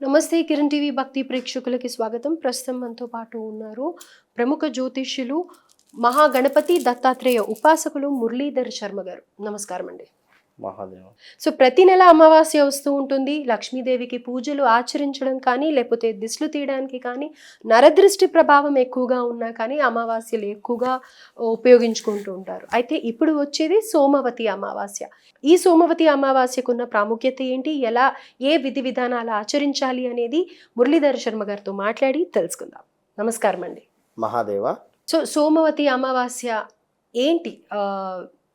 నమస్తే కిరణ్ టీవీ భక్తి ప్రేక్షకులకి స్వాగతం. ప్రస్తుతం మనతో పాటు ఉన్నారు ప్రముఖ జ్యోతిష్యులు మహాగణపతి దత్తాత్రేయ ఉపాసకులు మురళీధర్ శర్మ గారు. నమస్కారం అండి మహాదేవ. సో ప్రతి నెల అమావాస్య వస్తూ ఉంటుంది. లక్ష్మీదేవికి పూజలు ఆచరించడం కానీ లేకపోతే దిష్లు తీయడానికి కానీ నరదృష్టి ప్రభావం ఎక్కువగా ఉన్నా కానీ అమావాస్యలు ఎక్కువగా ఉపయోగించుకుంటూ ఉంటారు. అయితే ఇప్పుడు వచ్చేది సోమవతి అమావాస్య. ఈ సోమవతి అమావాస్యకున్న ప్రాముఖ్యత ఏంటి? ఎలా ఏ విధి విధానాలు ఆచరించాలి అనేది మురళీధర శర్మ గారితో మాట్లాడి తెలుసుకుందాం. నమస్కారం అండి మహాదేవ. సో సోమవతి అమావాస్య ఏంటి?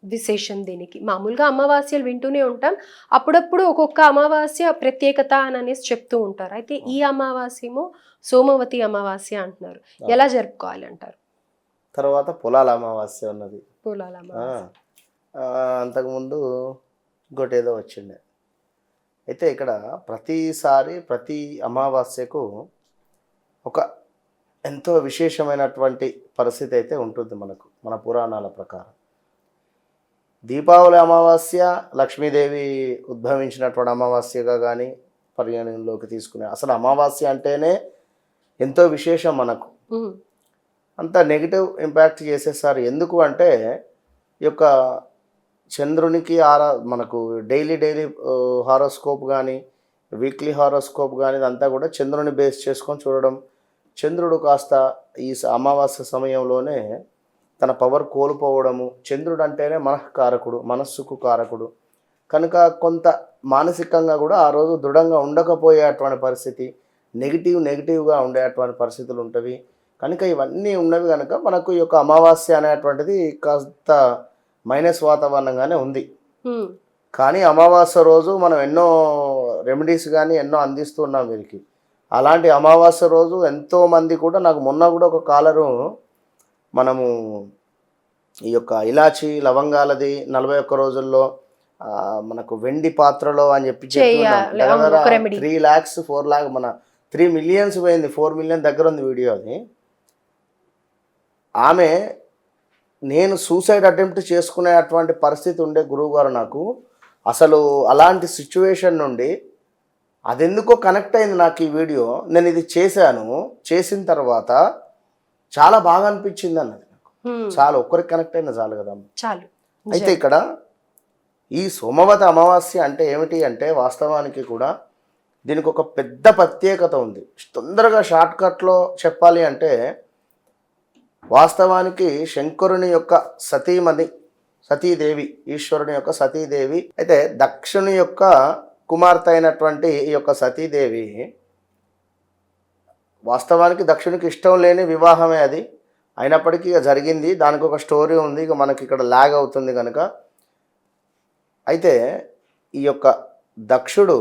విశేషం దీనికి. మామూలుగా అమావాస్యలు వింటూనే ఉంటాం. అప్పుడప్పుడు ఒక్కొక్క అమావాస్య ప్రత్యేకత అని అనేసి చెప్తూ ఉంటారు. అయితే ఈ అమావాస్య ఏమో సోమవతి అమావాస్య అంటున్నారు. ఎలా జరుపుకోవాలి అంటారు? తర్వాత పొలాల అమావాస్య ఉన్నది పూలాల అంతకుముందు ఇంకోటి ఏదో వచ్చిండే. అయితే ఇక్కడ ప్రతిసారి ప్రతి అమావాస్యకు ఒక ఎంతో విశేషమైనటువంటి పరిస్థితి అయితే ఉంటుంది మనకు మన పురాణాల ప్రకారం. దీపావళి అమావాస్య లక్ష్మీదేవి ఉద్భవించినటువంటి అమావాస్యగా కానీ పరిగణనలోకి తీసుకునే అసలు అమావాస్య అంటేనే ఎంతో విశేషం మనకు. అంత నెగిటివ్ ఇంపాక్ట్ చేసేసారు. ఎందుకు అంటే ఈ యొక్క చంద్రునికి ఆరా మనకు డైలీ డైలీ హారోస్కోప్ కానీ వీక్లీ హారోస్కోప్ కానీ ఇదంతా కూడా చంద్రుని బేస్ చేసుకొని చూడడం. చంద్రుడు కాస్త ఈ అమావాస్య సమయంలోనే తన పవర్ కోల్పోవడము చంద్రుడు అంటేనే మనఃకారకుడు మనస్సుకు కారకుడు. కనుక కొంత మానసికంగా కూడా ఆ రోజు దృఢంగా ఉండకపోయేటువంటి పరిస్థితి నెగిటివ్ నెగిటివ్గా ఉండేటువంటి పరిస్థితులు ఉంటవి. కనుక ఇవన్నీ ఉన్నవి కనుక మనకు ఈ యొక్క అమావాస్య అనేటువంటిది కాస్త మైనస్ వాతావరణంగానే ఉంది. కానీ అమావాస్య రోజు మనం ఎన్నో రెమెడీస్ కానీ ఎన్నో అందిస్తున్నాం వీరికి. అలాంటి అమావాస్య రోజు ఎంతో మంది కూడా నాకు మొన్న కూడా ఒక కాలరు మనము ఈ యొక్క ఇలాచి లవంగాలది నలభై ఒక్క రోజుల్లో మనకు వెండి పాత్రలో అని చెప్పి. త్రీ ల్యాక్స్ ఫోర్ ల్యాక్ మన త్రీ మిలియన్స్ పోయింది ఫోర్ మిలియన్ దగ్గర ఉంది వీడియో అది. ఆమె నేను సూసైడ్ అటెంప్ట్ చేసుకునేటువంటి పరిస్థితి ఉండే గురువుగారు నాకు. అసలు అలాంటి సిచ్యువేషన్ నుండి అదెందుకో కనెక్ట్ అయింది నాకు ఈ వీడియో. నేను ఇది చేశాను. చేసిన తర్వాత చాలా బాగా అనిపించింది అన్నది. చాలా ఒక్కరికి కనెక్ట్ అయినా చాలు కదా. చాలు. అయితే ఇక్కడ ఈ సోమవతి అమావాస్య అంటే ఏమిటి అంటే వాస్తవానికి కూడా దీనికి ఒక పెద్ద ప్రత్యేకత ఉంది. తొందరగా షార్ట్ కట్లో చెప్పాలి అంటే వాస్తవానికి శంకరుని యొక్క సతీమణి సతీదేవి ఈశ్వరుని యొక్క సతీదేవి అయితే దక్షుని యొక్క కుమార్తె అయినటువంటి ఈ యొక్క సతీదేవి వాస్తవానికి దక్షునికి ఇష్టం లేని వివాహమే అది. అయినప్పటికీ ఇక జరిగింది. దానికి ఒక స్టోరీ ఉంది. ఇక మనకి ఇక్కడ లాగ్ అవుతుంది కనుక అయితే ఈ యొక్క దక్షుడు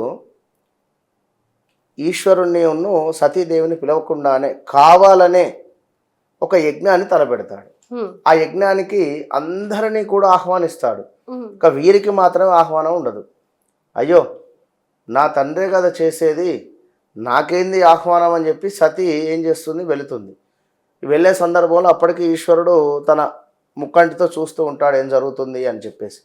ఈశ్వరుణ్ణి ఉన్ను సతీదేవిని పిలవకుండానే కావాలనే ఒక యజ్ఞాన్ని తలపెడతాడు. ఆ యజ్ఞానికి అందరినీ కూడా ఆహ్వానిస్తాడు. ఇక వీరికి మాత్రమే ఆహ్వానం ఉండదు. అయ్యో నా తండ్రే కదా చేసేది. నాకేంది ఆహ్వానం అని చెప్పి సతీ ఏం చేస్తుంది? వెళుతుంది. వెళ్ళే సందర్భంలో అప్పటికి ఈశ్వరుడు తన ముక్కంటితో చూస్తూ ఉంటాడు ఏం జరుగుతుంది అని చెప్పేసి.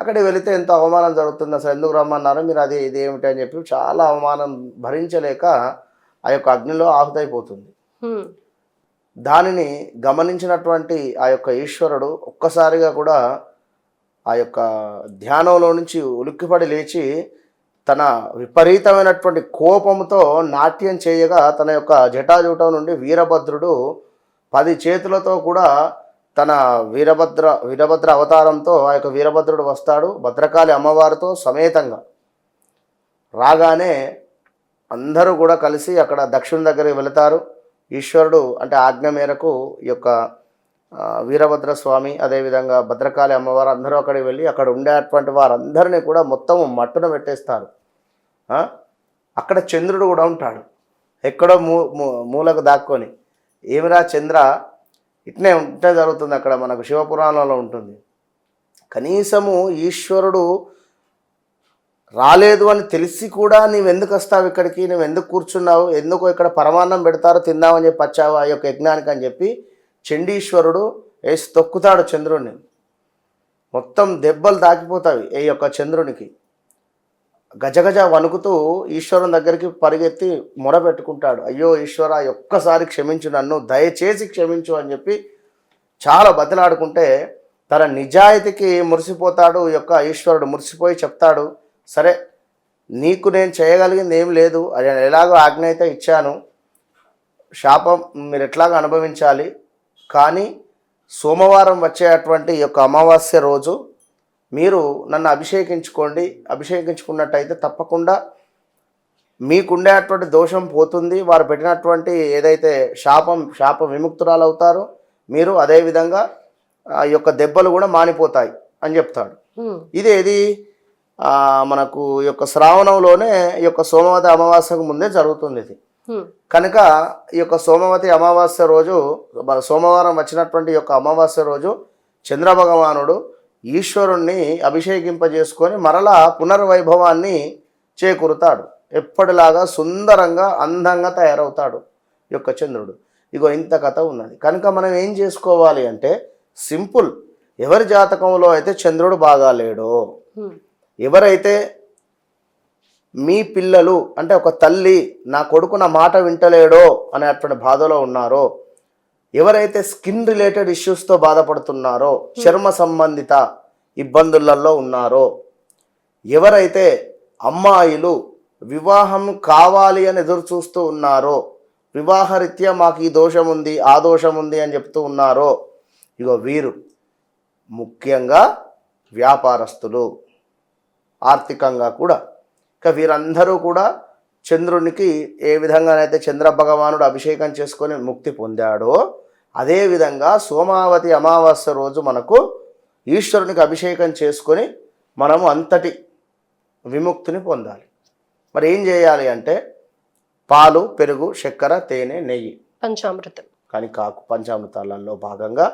అక్కడికి వెళితే ఎంత అవమానం జరుగుతుంది అసలు ఎందుకు రమ్మన్నారు మీరు అది ఇది ఏమిటి అని చెప్పి చాలా అవమానం భరించలేక ఆ యొక్క అగ్నిలో ఆహుతైపోతుంది. దానిని గమనించినటువంటి ఆ యొక్క ఈశ్వరుడు ఒక్కసారిగా కూడా ఆ యొక్క ధ్యానంలో నుంచి ఉలిక్కిపడి లేచి తన విపరీతమైనటువంటి కోపంతో నాట్యం చేయగా తన యొక్క జటాజూటం నుండి వీరభద్రుడు పది చేతులతో కూడా తన వీరభద్ర వీరభద్ర అవతారంతో ఆ యొక్క వీరభద్రుడు వస్తాడు భద్రకాళి అమ్మవారితో సమేతంగా. రాగానే అందరూ కూడా కలిసి అక్కడ దక్షిణ దగ్గరికి వెళతారు. ఈశ్వరుడు అంటే ఆజ్ఞ మేరకు ఈ యొక్క వీరభద్రస్వామి వీరభద్ర స్వామి అదేవిధంగా భద్రకాళి అమ్మవారు అందరూ అక్కడికి వెళ్ళి అక్కడ ఉండేటువంటి వారందరినీ కూడా మొత్తం మట్టున పెట్టేస్తారు. అక్కడ చంద్రుడు కూడా ఉంటాడు. ఎక్కడో మూ మూలకు దాక్కొని. ఏమిరా చంద్ర? ఇట్నే ఉంటే జరుగుతుంది అక్కడ మనకు శివపురాణంలో ఉంటుంది. కనీసము ఈశ్వరుడు రాలేదు అని తెలిసి కూడా నీవు ఎందుకు వస్తావు ఇక్కడికి? నువ్వు ఎందుకు కూర్చున్నావు? ఎందుకు ఇక్కడ పరమాన్నం పెడతారో తిందామని చెప్పి వచ్చావు? ఆ యొక్క యజ్ఞానికి అని చెప్పి చండీశ్వరుడు వేసి తొక్కుతాడు చంద్రుణ్ణి. మొత్తం దెబ్బలు దాకిపోతాయి ఏ యొక్క చంద్రునికి. గజగజ వణుకుతూ ఈశ్వరుని దగ్గరికి పరిగెత్తి మొరపెట్టుకుంటాడు అయ్యో ఈశ్వర ఒక్కసారి క్షమించు నన్ను దయచేసి క్షమించు అని చెప్పి చాలా బతిలాడుకుంటే తన నిజాయితీకి మురిసిపోతాడు ఈ యొక్క ఈశ్వరుడు మురిసిపోయి చెప్తాడు సరే నీకు నేను చేయగలిగింది ఏం లేదు అది ఎలాగో ఆజ్ఞ అయితే ఇచ్చాను శాపం మీరు ఎట్లాగో అనుభవించాలి కానీ సోమవారం వచ్చేటువంటి ఈ యొక్క అమావాస్య రోజు మీరు నన్ను అభిషేకించుకోండి. అభిషేకించుకున్నట్టయితే తప్పకుండా మీకుండేటువంటి దోషం పోతుంది. వారు పెట్టినటువంటి ఏదైతే శాపం శాప విముక్తురాలు అవుతారో మీరు అదేవిధంగా ఆ యొక్క దెబ్బలు కూడా మానిపోతాయి అని చెప్తాడు. ఇది ఏది? మనకు ఈ యొక్క శ్రావణంలోనే ఈ యొక్క సోమవతి అమావాస్యకు ముందే జరుగుతుంది ఇది. కనుక ఈ యొక్క సోమవతి అమావాస్య రోజు సోమవారం వచ్చినటువంటి యొక్క అమావాస్య రోజు చంద్రభగవానుడు ఈశ్వరుణ్ణి అభిషేకింపజేసుకొని మరలా పునర్వైభవాన్ని చేకూరుతాడు. ఎప్పటిలాగా సుందరంగా అందంగా తయారవుతాడు ఈ యొక్క చంద్రుడు. ఇగో ఇంత కథ ఉన్నది. కనుక మనం ఏం చేసుకోవాలి అంటే సింపుల్. ఎవరి జాతకంలో అయితే చంద్రుడు బాగా లేడో ఉమ్, ఎవరైతే మీ పిల్లలు అంటే ఒక తల్లి నా కొడుకు నా మాట వింటలేడో అనేటువంటి బాధలో ఉన్నారో ఎవరైతే స్కిన్ రిలేటెడ్ ఇష్యూస్తో బాధపడుతున్నారో చర్మ సంబంధిత ఇబ్బందులలో ఉన్నారో ఎవరైతే అమ్మాయిలు వివాహం కావాలి అని ఎదురు చూస్తూ ఉన్నారో వివాహరీత్యా మాకు ఈ దోషం ఉంది ఆ దోషం ఉంది అని చెప్తూ ఉన్నారో ఇగో వీరు ముఖ్యంగా వ్యాపారస్తులు ఆర్థికంగా కూడా ఇక వీరందరూ కూడా చంద్రునికి ఏ విధంగానైతే చంద్ర భగవానుడు అభిషేకం చేసుకొని ముక్తి పొందాడో అదేవిధంగా సోమావతి అమావాస్య రోజు మనకు ఈశ్వరునికి అభిషేకం చేసుకొని మనము అంతటి విముక్తిని పొందాలి. మరి ఏం చేయాలి అంటే పాలు పెరుగు చక్కెర తేనె నెయ్యి. పంచామృతం. కానీ కాకు పంచామృతాలలో భాగంగా.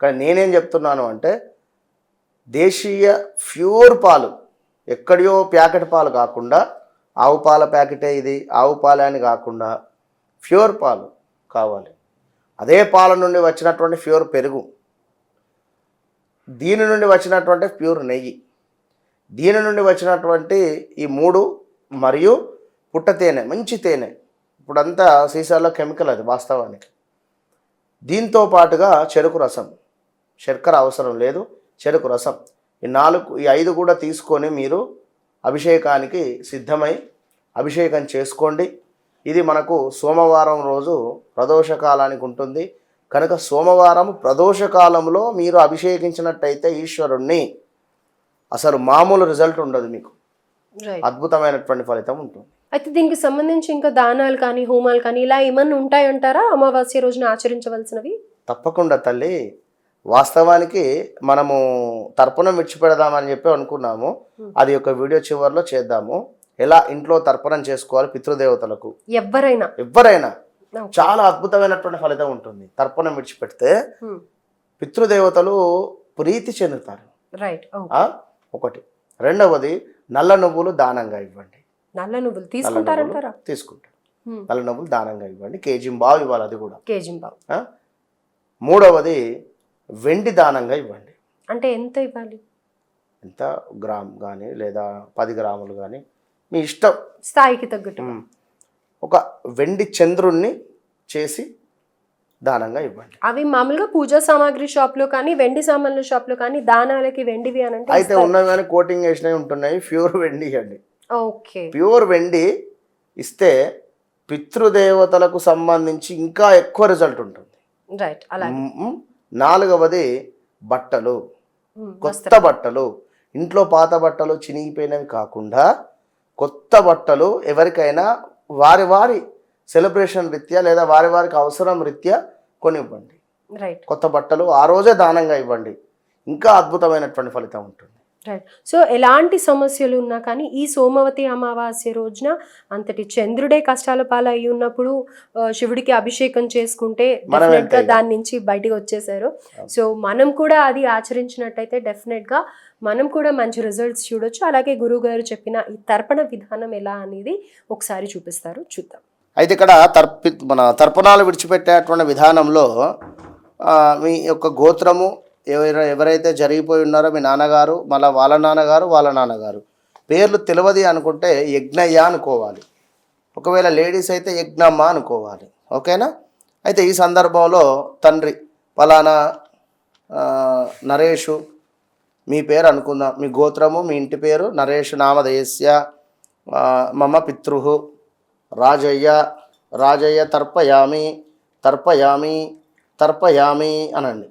కానీ నేనేం చెప్తున్నాను అంటే దేశీయ ప్యూర్ పాలు ఎక్కడియో ప్యాకెట్ పాలు కాకుండా ఆవు పాల ప్యాకెటే ఇది ఆవు పాలే అని కాకుండా ప్యూర్ పాలు కావాలి. అదే పాల నుండి వచ్చినటువంటి ప్యూర్ పెరుగు దీని నుండి వచ్చినటువంటి ప్యూర్ నెయ్యి దీని నుండి వచ్చినటువంటి ఈ మూడు మరియు పుట్ట తేనె మంచి తేనె. ఇప్పుడంతా సీసాలో కెమికల్ అది వాస్తవానికి. దీంతో పాటుగా చెరుకు రసం శర్కర అవసరం లేదు చెరుకు రసం. ఈ నాలుగు ఈ ఐదు కూడా తీసుకొని మీరు అభిషేకానికి సిద్ధమై అభిషేకం చేసుకోండి. ఇది మనకు సోమవారం రోజు ప్రదోష కాలానికి ఉంటుంది. కనుక సోమవారం ప్రదోష కాలంలో మీరు అభిషేకించినట్టయితే ఈశ్వరుణ్ణి. అసలు మామూలు రిజల్ట్ ఉండదు మీకు. అద్భుతమైనటువంటి ఫలితం ఉంటుంది. అయితే దీనికి సంబంధించి ఇంకా దానాలు కానీ హోమాలు కానీ ఇలా ఏమన్నా ఉంటాయంటారా? అమావాస్య రోజున ఆచరించవలసినవి? తప్పకుండా తల్లి. వాస్తవానికి మనము తర్పణం విడిచిపెడదామని చెప్పి అనుకున్నాము. అది ఒక వీడియో చివరిలో చేద్దాము. ఎలా ఇంట్లో తర్పణం చేసుకోవాలి పితృదేవతలకు? ఎవరైనా ఎవరైనా. చాలా అద్భుతమైనటువంటి ఫలితం ఉంటుంది. తర్పణం విడిచిపెడితే. పితృదేవతలు ప్రీతి చెందుతారు. రైట్? ఒకటి. రెండవది నల్ల నువ్వులు దానంగా ఇవ్వండి. నల్ల నువ్వులు తీసుకుంటారంటారా? తీసుకుంటారు. నల్ల నువ్వులు దానంగా ఇవ్వండి. కేజీ బావు ఇవ్వాలి అది కూడా. కేజీ ఆ? మూడవది వెండి దానంగా ఇవ్వండి. అంటే ఎంత ఇవ్వాలి? ఎంత? గ్రామ్ కానీ లేదా పది గ్రాములు కానీ మీ ఇష్టం. స్థాయికి తగ్గట్టు. ఒక వెండి చంద్రుణ్ణి చేసి దానంగా ఇవ్వండి. అవి మామూలుగా పూజా సామాగ్రి షాప్లో కానీ వెండి సామాన్ల షాప్లో కానీ దానాలకి వెండివి అని అంటే అయితే ఉన్నవి కానీ కోటింగ్ వేసినవి ఉంటున్నాయి. ప్యూర్ వెండి ఇవ్వండి. ఓకే. ప్యూర్ వెండి ఇస్తే పితృదేవతలకు సంబంధించి ఇంకా ఎక్కువ రిజల్ట్ ఉంటుంది. రైట్. మ్. నాలుగవది బట్టలు. కొత్త బట్టలు. ఇంట్లో పాత బట్టలు చినిగిపోయినవి కాకుండా కొత్త బట్టలు ఎవరికైనా వారి వారి సెలబ్రేషన్ రీత్యా లేదా వారి వారికి అవసరం రీత్యా కొనివ్వండి. రైట్ కొత్త బట్టలు ఆ రోజే దానంగా ఇవ్వండి. ఇంకా అద్భుతమైనటువంటి ఫలితం ఉంటుంది. రైట్ సో ఎలాంటి సమస్యలు ఉన్నా కానీ ఈ సోమవతి అమావాస్య రోజున అంతటి చంద్రుడే కష్టాల పాలు అయి ఉన్నప్పుడు శివుడికి అభిషేకం చేసుకుంటే మనం డెఫినెట్గా ఎంత ఇక? దాని నుంచి బయటికి వచ్చేసారు. సో మనం కూడా అది ఆచరించినట్టయితే డెఫినెట్గా మనం కూడా మంచి రిజల్ట్స్ చూడొచ్చు. అలాగే గురువు గారు చెప్పిన ఈ తర్పణ విధానం ఎలా అనేది ఒకసారి చూపిస్తారు. చూద్దాం. అయితే ఇక్కడ తర్పి మన తర్పణాలు విడిచిపెట్టేటువంటి విధానంలో మీ యొక్క గోత్రము ఎవర ఎవరైతే జరిగిపోయి ఉన్నారో మీ నాన్నగారు మళ్ళీ వాళ్ళ నాన్నగారు వాళ్ళ నాన్నగారు. పేర్లు తెలియదు అనుకుంటే యజ్ఞయ్య అనుకోవాలి. ఒకవేళ లేడీస్ అయితే యజ్ఞమ్మ అనుకోవాలి. ఓకేనా? అయితే ఈ సందర్భంలో తండ్రి పలానా నరేషు మీ పేరు అనుకుందాం. మీ గోత్రము మీ ఇంటి పేరు నరేష్ నామధేయస్య మమ పితృ రాజయ్య రాజయ్య తర్పయామి తర్పయామి తర్పయామి అనండి.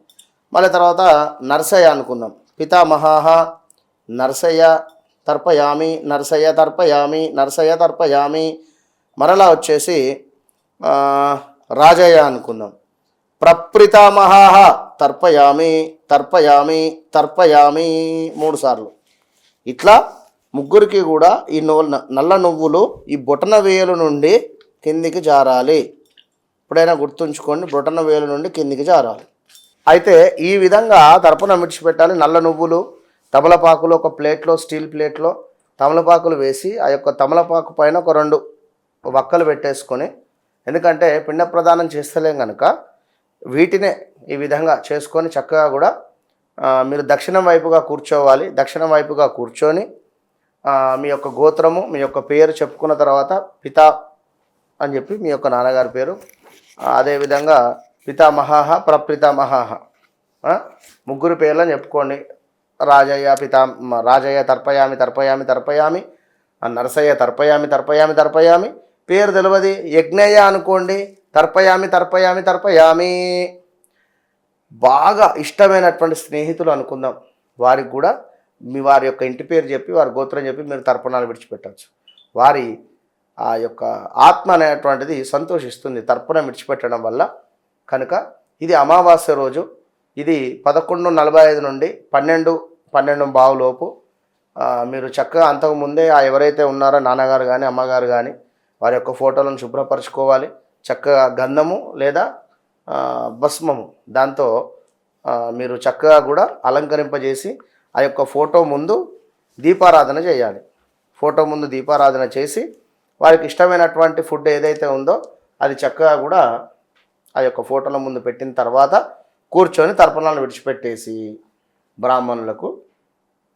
మళ్ళీ తర్వాత నర్సయ్య అనుకుందాం. పితామహాహ నర్సయ్య తర్పయామి నర్సయ్య తర్పయామి నర్సయ్య తర్పయామి. మరలా వచ్చేసి రాజయ్య అనుకుందాం. ప్రప్రితామహాహ తర్పయామి తర్పయామి తర్పయామి మూడు సార్లు. ఇట్లా ముగ్గురికి కూడా ఈ నో నల్ల నువ్వులు ఈ బొటన వేలు నుండి కిందికి జారాలి. ఎప్పుడైనా గుర్తుంచుకోండి బొటన వేలు నుండి కిందికి జారాలి. అయితే ఈ విధంగా తరపున విడిచిపెట్టాలి. నల్ల నువ్వులు తమలపాకులు ఒక ప్లేట్లో స్టీల్ ప్లేట్లో తమలపాకులు వేసి ఆ యొక్క తమలపాకు పైన ఒక రెండు వక్కలు పెట్టేసుకొని ఎందుకంటే పిండ ప్రదానం చేస్తలేం కనుక వీటినే ఈ విధంగా చేసుకొని చక్కగా కూడా మీరు దక్షిణం వైపుగా కూర్చోవాలి. దక్షిణం వైపుగా కూర్చొని మీ యొక్క గోత్రము మీ యొక్క పేరు చెప్పుకున్న తర్వాత పితా అని చెప్పి మీ యొక్క నాన్నగారి పేరు అదేవిధంగా పితామహాహ ప్రపితామహాహ ముగ్గురు పేర్లను చెప్పుకోండి. రాజయ్య పితా రాజయ్య తర్పయామి తర్పయామి తర్పయామి ఆ, నరసయ్య తర్పయామి తర్పయామి తర్పయామి. పేరు తెలియదు యజ్ఞయ్య అనుకోండి. తర్పయామి తర్పయామి తర్పయామి. బాగా ఇష్టమైనటువంటి స్నేహితులు అనుకుందాం. వారికి కూడా మీ వారి యొక్క ఇంటి పేరు చెప్పి వారి గోత్రం చెప్పి మీరు తర్పణాలు విడిచిపెట్టచ్చు వారి ఆ యొక్క ఆత్మ అనేటువంటిది సంతోషిస్తుంది. తర్పణం విడిచిపెట్టడం వల్ల కనుక ఇది అమావాస్య రోజు. ఇది పదకొండు నలభై ఐదు నుండి పన్నెండు పన్నెండు బావులోపు మీరు చక్కగా అంతకుముందే ఆ ఎవరైతే ఉన్నారో నాన్నగారు కానీ అమ్మగారు కానీ వారి యొక్క ఫోటోలను శుభ్రపరచుకోవాలి. చక్కగా గంధము లేదా భస్మము. దాంతో మీరు చక్కగా కూడా అలంకరింపజేసి ఆ యొక్క ఫోటో ముందు దీపారాధన చేయాలి. ఫోటో ముందు దీపారాధన చేసి వారికి ఇష్టమైనటువంటి ఫుడ్ ఏదైతే ఉందో అది చక్కగా కూడా ఆ యొక్క ఫోటోల ముందు పెట్టిన తర్వాత కూర్చొని తర్పణాలను విడిచిపెట్టేసి బ్రాహ్మణులకు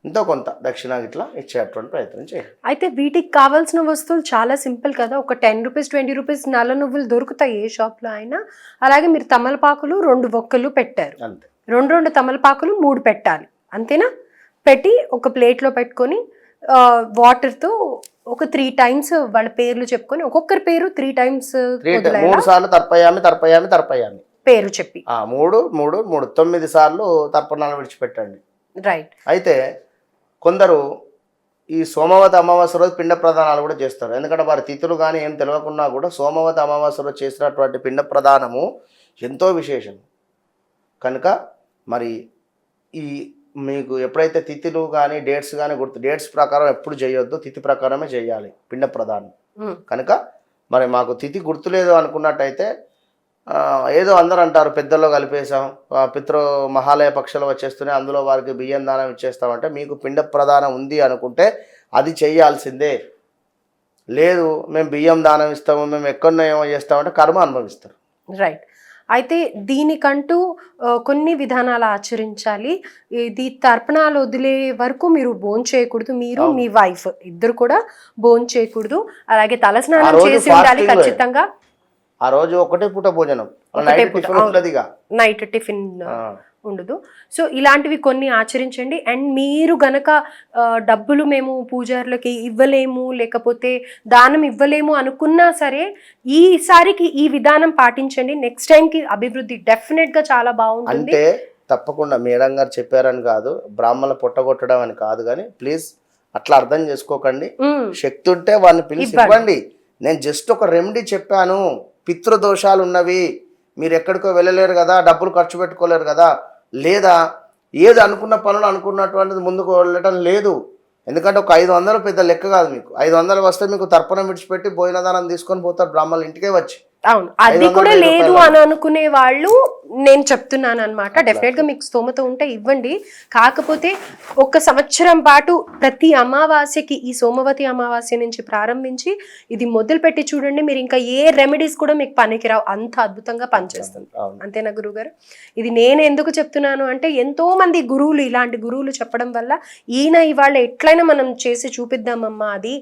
ఎంతో కొంత దక్షిణ ఇట్లా ఇచ్చేటువంటి ప్రయత్నం చేయాలి. అయితే వీటికి కావాల్సిన వస్తువులు చాలా సింపుల్ కదా. ఒక టెన్ రూపీస్ ట్వంటీ రూపీస్ నల్ల నువ్వులు దొరుకుతాయి ఏ షాప్లో అయినా. అలాగే మీరు తమలపాకులు రెండు ఒక్కలు పెట్టారు. అంతే. రెండు రెండు తమలపాకులు మూడు పెట్టాలి. అంతేనా? పెట్టి ఒక ప్లేట్లో పెట్టుకొని వాటర్తో ఒక త్రీ టైమ్స్ వాళ్ళ పేర్లు చెప్పుకొని ఒక్కొక్కరి పేరు త్రీ టైమ్స్ మూడు సార్లు తర్పయామి తర్పయామి తర్పయామి. పేరు చెప్పి. ఆ, మూడు మూడు మూడు. తొమ్మిది సార్లు తర్పణాలు విడిచిపెట్టండి. రైట్ అయితే కొందరు ఈ సోమవతి అమావాస్య రోజు పిండ ప్రదానాలు కూడా చేస్తారు. ఎందుకంటే వారి తిథులు కానీ ఏం తెలియకున్నా కూడా సోమవతి అమావాస్య రోజు చేసినటువంటి పిండ ప్రదానము ఎంతో విశేషం. కనుక మరి ఈ మీకు ఎప్పుడైతే తిథులు కానీ డేట్స్ కానీ గుర్తు డేట్స్ ప్రకారం ఎప్పుడు చేయొద్దు తిథి ప్రకారమే చేయాలి పిండ ప్రదానం కనుక మరి మాకు తిథి గుర్తులేదు అనుకున్నట్టయితే ఏదో అందరూ అంటారు పెద్దల్లో కలిపేశాం ఆ, పితృ మహాలయ పక్షులు వచ్చేస్తూనే అందులో వారికి బియ్యం దానం ఇచ్చేస్తామంటే మీకు పిండ ప్రదానం ఉంది అనుకుంటే అది చేయాల్సిందే. లేదు మేము బియ్యం దానం ఇస్తాము మేము ఎక్కడో ఏమో చేస్తామంటే కర్మ అనుభవిస్తారు. రైట్ అయితే దీనికంటూ కొన్ని విధానాలు ఆచరించాలి. ఇది తర్పణాలు వదిలే వరకు మీరు భోజనం చేయకూడదు. మీరు. మీ వైఫ్ ఇద్దరు కూడా భోజనం చేయకూడదు. అలాగే తలస్నానం చేసి ఉండాలి ఖచ్చితంగా. ఆ రోజు ఒకటే పూట భోజనం. నైట్ టిఫిన్ నైట్ టిఫిన్ ఉండదు. సో ఇలాంటివి కొన్ని ఆచరించండి. అండ్ మీరు గనక డబ్బులు మేము పూజారులకి ఇవ్వలేము లేకపోతే దానం ఇవ్వలేము అనుకున్నా సరే ఈసారికి ఈ విధానం పాటించండి. నెక్స్ట్ టైంకి అభివృద్ధి డెఫినెట్గా చాలా బాగుంటుంది. అంటే తప్పకుండా మేడం గారు చెప్పారని కాదు బ్రాహ్మణ పొట్టగొట్టడం అని కాదు కానీ ప్లీజ్ అట్లా అర్థం చేసుకోకండి. శక్తి ఉంటే వాడిని పిలిచి. ఇవ్వండి. నేను జస్ట్ ఒక రెమెడీ చెప్పాను. పితృదోషాలు ఉన్నవి మీరు ఎక్కడికో వెళ్ళలేరు కదా డబ్బులు ఖర్చు పెట్టుకోలేరు కదా లేదా ఏది అనుకున్న పనులు అనుకున్నటువంటిది ముందుకు వెళ్ళటం లేదు. ఎందుకంటే ఒక ఐదు వందలు పెద్ద లెక్క కాదు మీకు. ఐదు వందలు వస్తే మీకు తర్పణం విడిచిపెట్టి భోజనదానం తీసుకొని పోతారు బ్రాహ్మణులు ఇంటికే వచ్చి. అవును. అది 500 కూడా లేదు. అని అనుకునే వాళ్ళు నేను చెప్తున్నాను అనమాట డెఫినెట్గా మీకు స్తోమత ఉంటే ఇవ్వండి. కాకపోతే ఒక సంవత్సరం పాటు ప్రతి అమావాస్యకి ఈ సోమవతి అమావాస్య నుంచి ప్రారంభించి ఇది మొదలు పెట్టి చూడండి. మీరు ఇంకా ఏ రెమెడీస్ కూడా మీకు పనికిరావు. అంత అద్భుతంగా పనిచేస్తుంది. అంతేనా గురుగారు? ఇది నేను ఎందుకు చెప్తున్నాను అంటే ఎంతో మంది గురువులు ఇలాంటి గురువులు చెప్పడం వల్ల ఈయన ఇవాళ ఎట్లయినా మనం చేసి చూపిద్దామమ్మా అది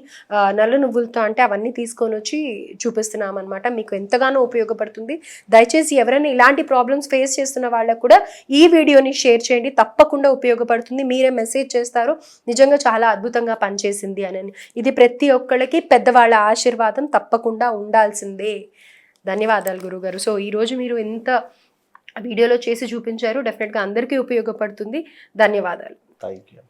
నల్ల నువ్వులతో అంటే అవన్నీ తీసుకొని వచ్చి చూపిస్తున్నాం అనమాట మీకు ఎంతగానో ఉపయోగపడుతుంది. దయచేసి ఎవరైనా ఇలాంటి ప్రాబ్లమ్స్ ఫేస్ చేస్తున్న వాళ్ళకు కూడా ఈ వీడియోని షేర్ చేయండి. తప్పకుండా ఉపయోగపడుతుంది. మీరే మెసేజ్ చేస్తారు. నిజంగా చాలా అద్భుతంగా పనిచేసింది అని. ఇది ప్రతి ఒక్కళ్ళకి పెద్దవాళ్ళ ఆశీర్వాదం తప్పకుండా ఉండాల్సిందే. ధన్యవాదాలు గురుగారు. సో ఈరోజు మీరు ఎంత వీడియోలో చేసి చూపించారు డెఫినెట్గా అందరికీ ఉపయోగపడుతుంది. ధన్యవాదాలు. Thank you